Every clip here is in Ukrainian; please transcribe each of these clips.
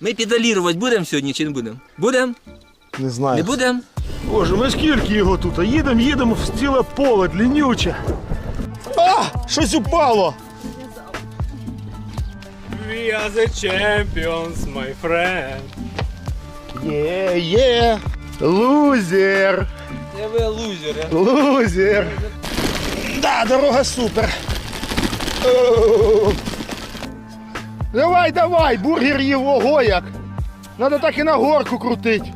Ми педалірувати будемо сьогодні чи не будемо? Будемо? Не знаю. Не будемо? Боже, ми скільки його тут? А їдемо, їдемо в ціле поле, длиннюче. А! Щось упало! We are the champions, my friend. Є, є! Лузер! Я ви лузер. Лузер! Да, дорога супер! О! Давай, давай, бургер його як! Надо так і на горку крутить.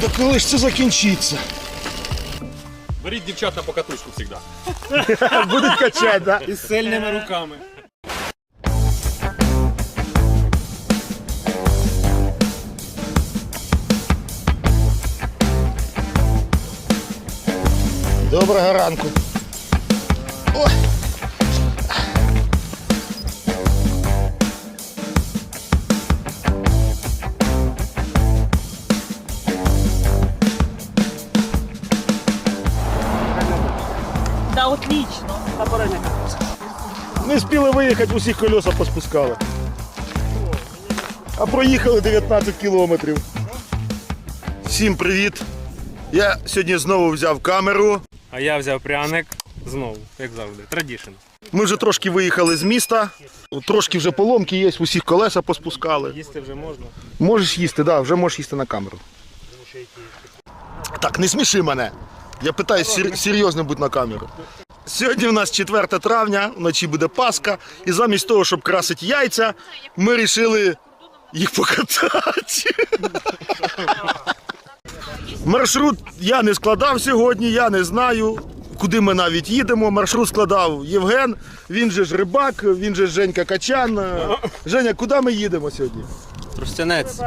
Да коли ж це закінчиться? Беріть дівчат на покатушку завжди. Будуть качати, да? І з сильними руками. Доброго ранку. Ой. Не спіли виїхати, усіх колеса поспускали. А проїхали 19 кілометрів. Всім привіт. Я сьогодні знову взяв камеру. А я взяв пряник знову, як завжди. Традішн. Ми вже трошки виїхали з міста. Трошки вже поломки є, усіх колеса поспускали. Їсти вже можна. Можеш їсти, да, вже можеш їсти на камеру. Так, не сміши мене. Я питаю сер- серйозно будь на камеру. Сьогодні у нас 4 травня, вночі буде Пасха, і замість того, щоб красити яйця, ми вирішили їх покатати. Маршрут я не складав сьогодні, я не знаю, куди ми навіть їдемо. Маршрут складав Євген, він же ж рибак, він же ж Женька Качан. Женя, куди ми їдемо сьогодні? Тростянець.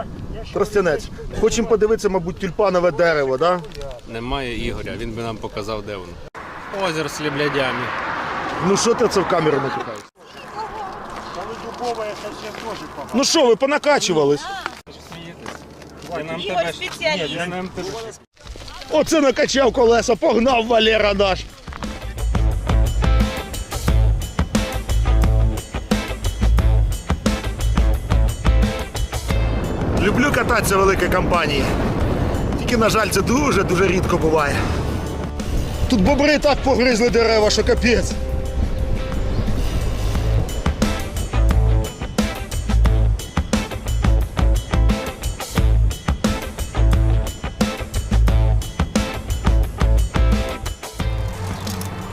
Тростянець. Хочемо подивитися, мабуть, тюльпанове дерево, да? Немає Ігоря, він би нам показав, де воно. Озеро з ліблядями. Ну що ти це в камеру матюкаєш? Ну що, ви понакачувались? Ігор спеціаліст. Оце накачав колеса, погнав Валера наш. Люблю кататися в великій компанії. Тільки, на жаль, це дуже-дуже рідко буває. Тут бобри так погризли дерева, що капець.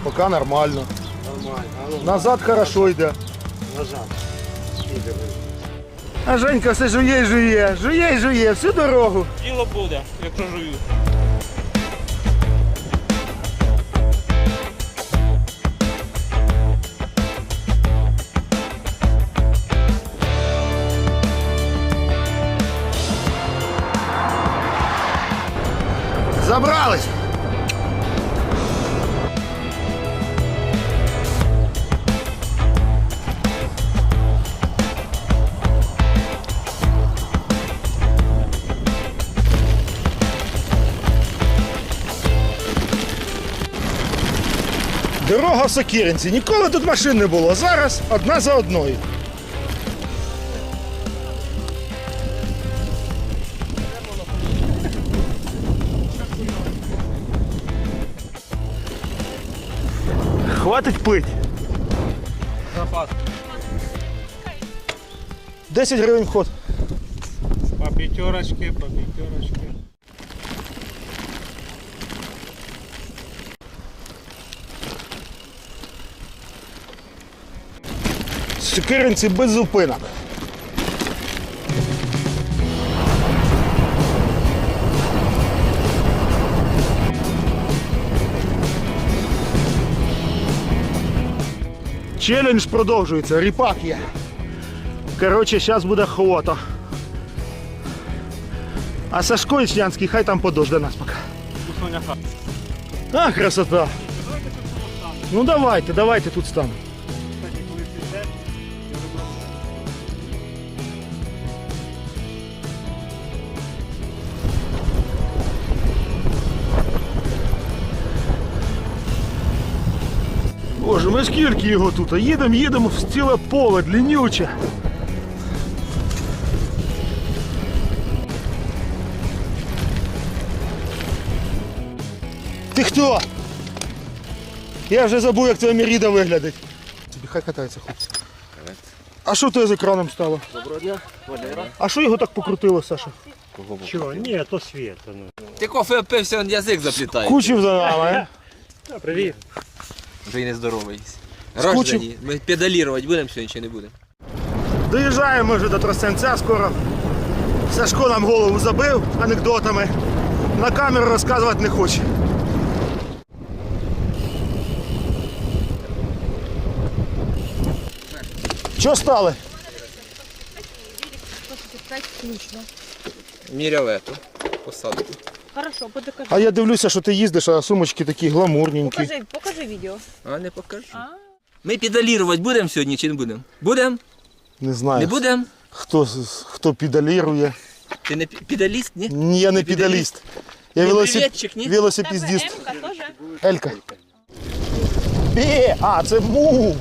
Пока нормально. Нормально. Назад хорошо йде. Нажав. А Женька все жує, і жує, жує, і жує, всю дорогу. Діло буде, якщо жую. Дорога в Сокіринці. Ніколи тут машин не було. Зараз одна за одною. Хватить пить. Запас. 10 гривень вход. По п'ятерочки, по п'ятерочки. Сокиринці без зупинок. Челендж продовжується, ріпак є. Коротше, зараз буде хвота. А Сашко Ічнянський хай там подожде нас поки. А, красота. Ну давайте, давайте тут станемо. Боже, ми скільки його тут? Їдемо, їдемо в ціле поле длінюче. Ти хто? Я вже забув, як твоя міріда виглядить. Тобі хай катається хлопці. А що ти з екраном стало? Доброго дня, Валера. А що його так покрутило, Саша? Чого? Ні, то світ. Ну. Ти кофе пився, он язик заплітає. Кучів за нами. а? Е? Привіт. Вже й нездоровий. Скучив? Граждані, ми педалірувати будемо сьогодні чи не будемо? Доїжджаємо вже до Тростянця скоро. Сашко нам голову забив анекдотами. На камеру розказувати не хоче. Що стали? Міряв ету. Посадку. Хорошо, покажи. А я дивлюся, що ти їздиш, а сумочки такі гламурненькі. Покажи, покажи відео. А не покажу. Ми педалірувати будемо сьогодні чи не будемо? Будемо? Не знаю. Не будемо? хто, хто підалірує. Ти не пі- педаліст, ні? Ні, я не підаліст. Я Не велосип... привітчик, ні? велосипедист. М-ка теж? Елька. Е, а, це му.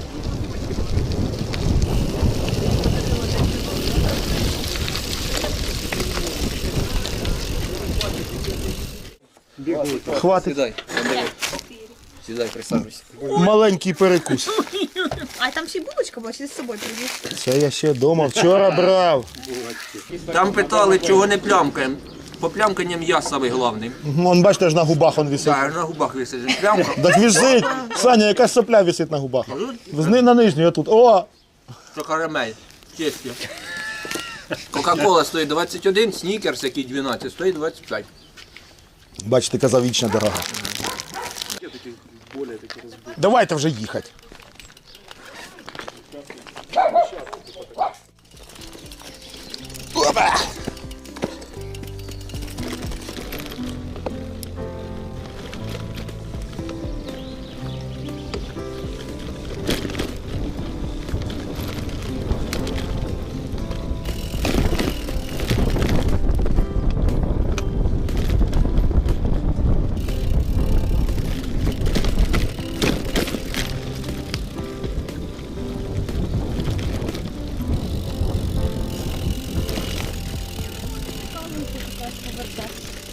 Хватить. Сідай. Сідай, присаджуйся. Маленький перекус. А там ще й булочка була, чи з собою привіз? Це я ще вдома вчора брав. Там питали, чого не плямкаємо. По плямканням я самий головний. Вон бачите ж на губах он висить. Так, на губах висаджен. Плямка. Так висить. Саня, якась сопля висить на губах. Зни на нижню, я тут. О! Що карамель. Чесно. Кока-кола стоїть 21, снікерс, який 12, стоїть 25. Бачите, казав вічна дорога. Давайте вже їхати.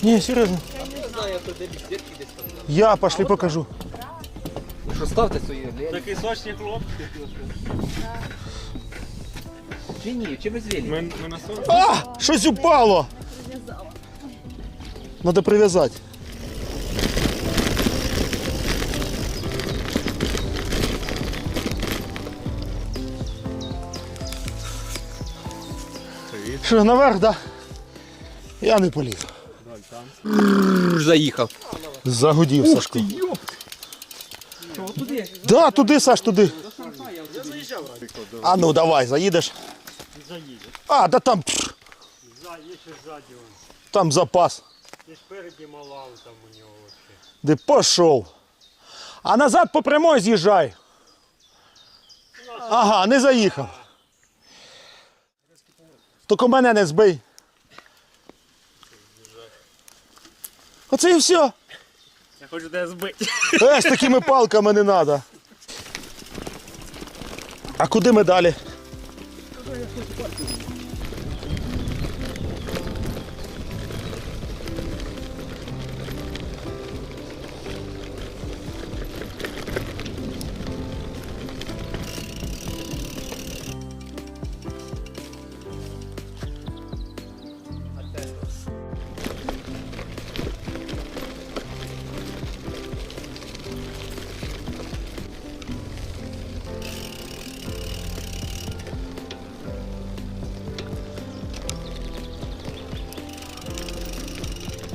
Не, серйозно. Я пошли покажу. Що ставте свої Такий сочний хлоп. Чи ні, чи без вілі? Ми, ми на сон. А! Щось упало! Надо прив'язати. Що, наверх, да? Я не поліз. Заїхав. Загудів, Сашко. Да, туди, Саш, туди. А ну давай, заїдеш. А, да там. пф, За, є ще ззаді. Там запас. І спереді малав там у нього вообще. Де пішов. А назад по прямой з'їжджай. Ага, не заїхав. Тільки мене не збий. Оце і все. Я хочу тебе збити. Е, з такими палками не треба. А куди ми далі?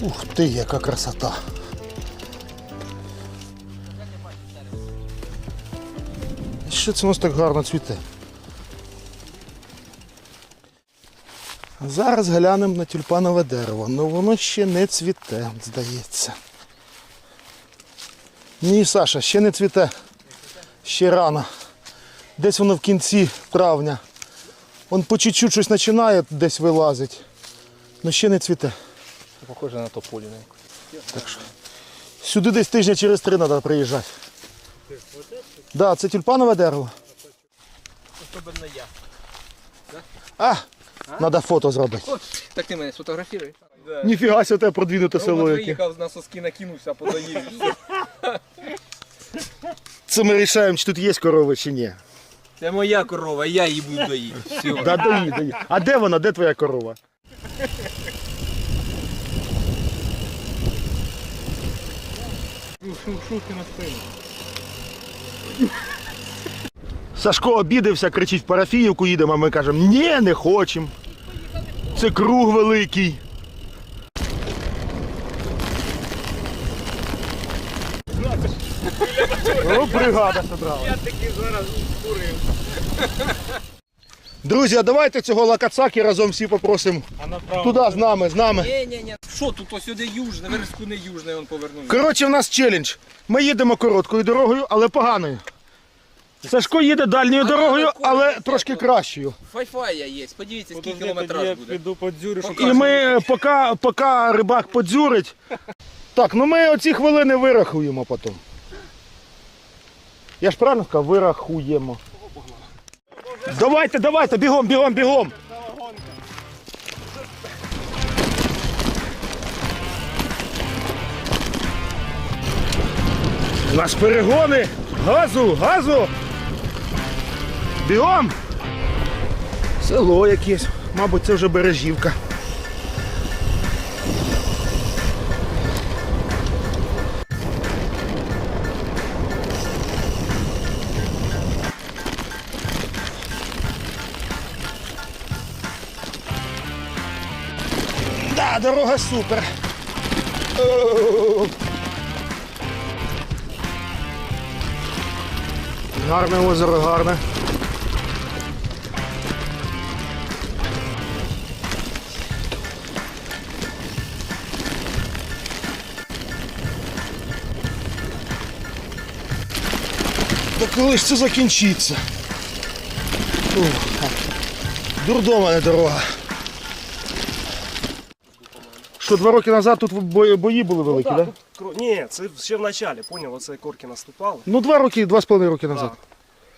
Ух ти, яка красота. Що це у нас так гарно цвіте? Зараз глянемо на тюльпанове дерево, але воно ще не цвіте, здається. Ні, Саша, ще не цвіте. Ще рано. Десь воно в кінці травня. Он по чуть-чуть щось починає десь вилазить. але ще не цвіте. Похоже на тополю. Сюди десь тижня через три треба приїжджати. Так, да, це тюльпанове дерево. Особливо я. А, треба фото зробити. Так ти мене сфотографіруй. Да. Ніфіга ся тебе продвинуте село яке. приїхав на соски накинувся, подоїв. Це ми рішаємо, чи тут є корови, чи ні. Це моя корова, я її буду доїти. Да, дої, дої. А де вона? Де твоя корова? Сашко обідався, кричить в парафіївку їдемо, а ми кажемо, ні, не хочемо. Це круг великий. О, бригада собрала. Я таки зараз курив. Друзі, а давайте цього лакацаки разом всі попросимо туди з нами, з нами. Ні, ні, ні. Що тут ось сюди южне, верстку не южне, він повернув. Коротше, в нас челендж. Ми їдемо короткою дорогою, але поганою. Сашко їде дальньою дорогою, але трошки кращою. Файфая є, подивіться, скільки кілометраж я буде. піду по дзюрю, щоб І ми е, поки, поки рибак подзюрить. Так, ну ми оці хвилини вирахуємо потім. Я ж правильно сказав, вирахуємо. Давайте, давайте, бігом, бігом, бігом. У нас перегони. Газу, газу. Бігом. Село якесь. Мабуть, це вже бережівка. Дорога супер. Гарне озеро, гарне. Та коли ж це закінчиться? Дурдома не дорога. Що два роки назад тут бої, бої були великі, так? Да? Кро- Ні, це ще в началі, поняв, оце корки наступали. Ну, два роки, два з половиною роки назад.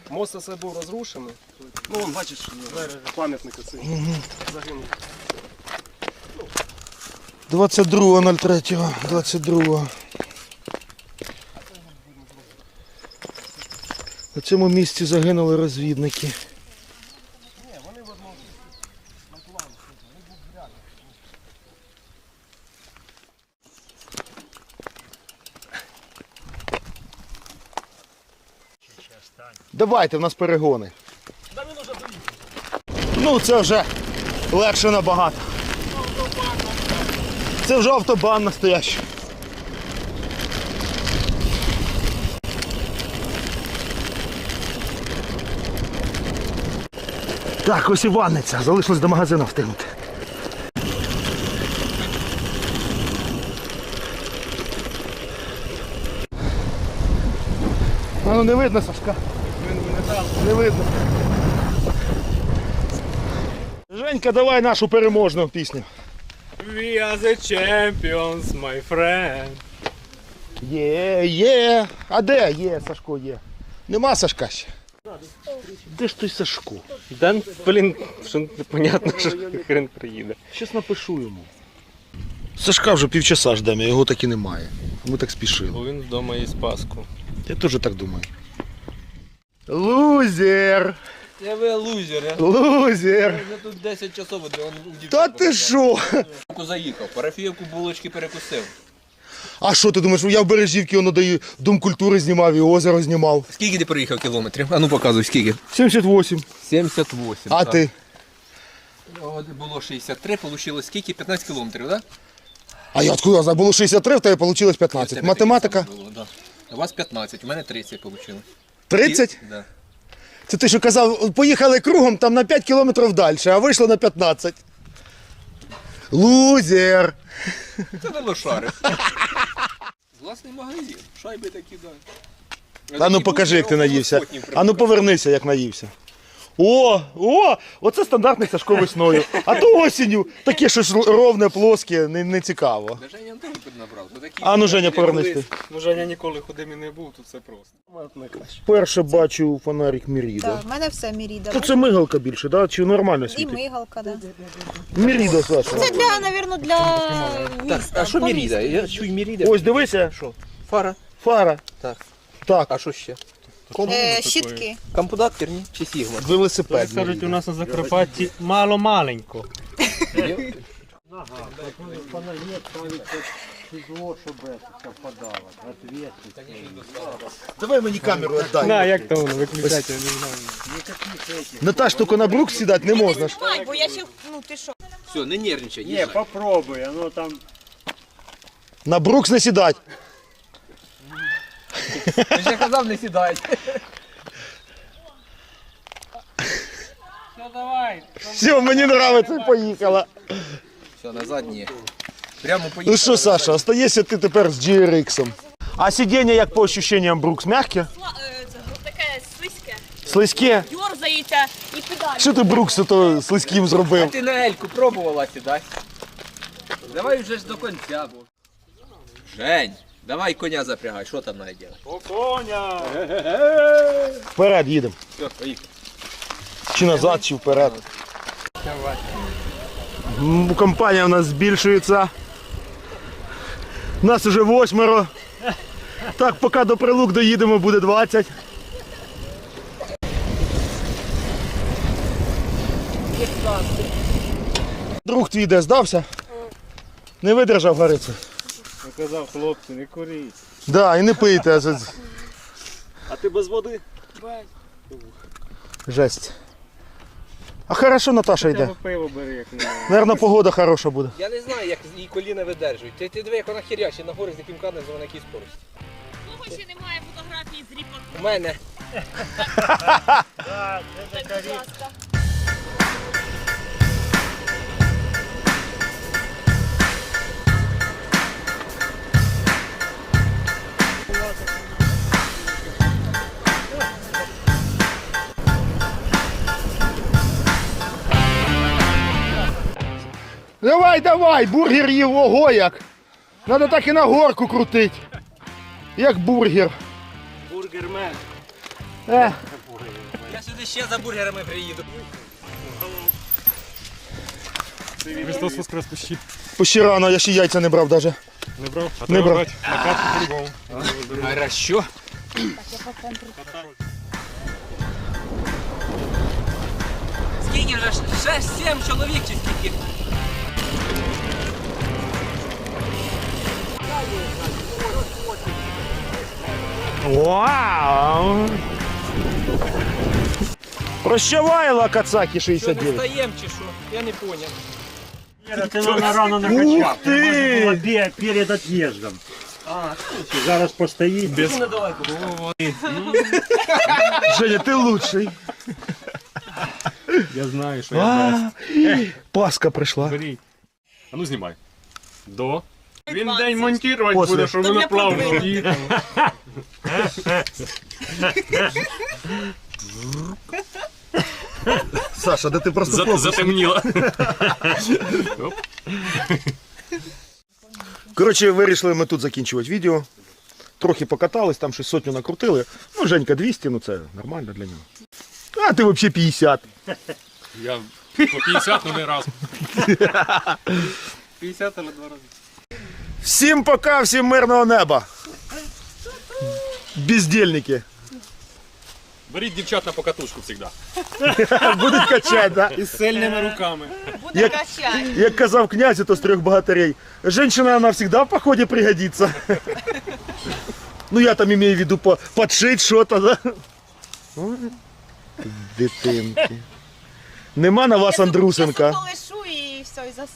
Мост це був розрушений. Ну, вон, бачиш, пам'ятник оцей загинув. 22.03. 22. На цьому місці загинули розвідники. Давайте, в нас перегони. Ну, це вже легше набагато. Це вже автобан настоящий. Так, ось і ванниця. Залишилось до магазину встигнути. Ну не видно, Сашка. Не видно. Женька, давай нашу переможну пісню. We are the champions, my friend. Є, є. А де є, Сашко є? Нема Сашка ще. Де ж той Сашко? Да, блін, що непонятно, що хрен приїде. Щас напишу йому. Сашка вже півчаса ждемо, його так і немає. Ми так спішили. Бо він вдома їсть паску. Я теж так думаю. Лузер! Це ви лузери. Лузер! Я тут 10 часов от он у дівчат Та ти що? заїхав, парафіївку булочки перекусив. А що ти думаєш, я в бережівці воно даю дом культури знімав і озеро знімав. Скільки ти проїхав кілометрів? А ну показуй, скільки. 78. 78. А ти? От було 63, вийшло скільки? 15 кілометрів, так? А я откуда знаю, було 63, в тебе вийшло 15. Математика? Було, да. У вас 15, у мене 30 вийшло. 30? Да. Це ти що казав, поїхали кругом там на 5 кілометрів далі, а вийшло на 15. Лузер! Це не лошари. Власний магазин, шайби такі дають. А ну покажи, як ти наївся. А ну повернися, як наївся. О, о, оце стандартний Сашко весною. А то осінню таке щось ровне, плоске, не, не цікаво. Та Женя теж піднабрав. То такі А ну, Женя, повернись ти. Ну, Женя ніколи ходим і не був, тут все просто. Перше бачу фонарик Міріда. Так, в мене все Міріда. То це мигалка більше, да? чи нормально І світить? мигалка, да. Міріда, Саша. Це для, напевно, для міста. А що по Міріда? Я чую Міріда. Ось дивися. Фара. Фара. Так. Так, А що ще? Е, щітки. Компудактор, ні? Чи Сігма? велосипед. Кажуть, у нас на Закарпатті мало маленько. Давай мені камеру віддай. На, як то воно, виключайте, я не знаю. Наташ, тільки на брук сідати не можна ж. Ай, бо я ще, ну ти що? Все, не нервничай. Їжджай. попробуй, ну там На брукс не сідати. Я казав, не сідай. Все, мені подобається, поїхала. Все, назад ні. Прямо поїхали. Ну що, Саша, остаєшся ти тепер з GRX. А сидіння, як по ощущениям, брукс, м'яке? Таке слизьке. Слизьке? Дьорзається і педаль. Що ти брукс то слизьким А зробив? ти на Ельку пробувала сідай. Давай вже ж до кінця. бо. Жень, давай коня запрягай, що там треба робити? коня. Вперед їдемо. Все, поїхали. Чи назад, чи вперед. М, Компанія у нас збільшується. Нас уже восьмеро. Так, поки до прилук доїдемо, буде 20. Друг твій де здався? Не видержав горицю. Казав, хлопці, не куріть. Да, і не пийте. це- А ти без води? Жесть. А хорошо Наташа йде. Пиво бери, як не Наверно, погода хороша буде. Я не знаю, як її коліна видержують. Ти, ти диви, як вона хірячить на гори з яким канем на якій скорості. Кого ще немає фотографії з ріпорту? У мене. Давай, давай, бургер їв ого як. Надо так і на горку крутить. Як бургер. Бургермен. Е, Я сюди ще за бургерами приїду. Христос воскрес пощі. ще рано, я ще яйця не брав даже. Не брав? А Не брав. брати на карту по-любому. Хорошо. Скільки вже? Ще сім чоловік чи скільки? Вау! Прощавай, Лакацакі Що не 69. встаєм чи що? Я не поняв. Ні, ти на рано Ух накачав. ти! Води перед от'їздом. Зараз постоїть. Без... Женя, ти лучший. Я знаю, що я А, Паска прийшла. Беріть. А ну знімай. До. Він день монтувати После. буде, щоб То для плавно їхали. Саша, да ти просто За- пропуск. Затемніло. Коротше, вирішили ми тут закінчувати відео. Трохи покатались, там щось сотню накрутили. Ну, Женька 200, ну це нормально для нього. А ти взагалі 50. Я по 50, ну не раз. 50 але два рази. Всім пока, всім мирного неба. Бездельники. Беріть дівчат на покатушку завжди. Будуть качати, да? Із сильними руками. Буде Як- качати. Як казав князь, то з трьох богатырей. Женщина, она всегда в походе пригодится. Ну, я там имею в виду по- подшить что-то, да? Ой, Дитинки. Нема на вас Я Андрусенка. полишу і все, і ребята.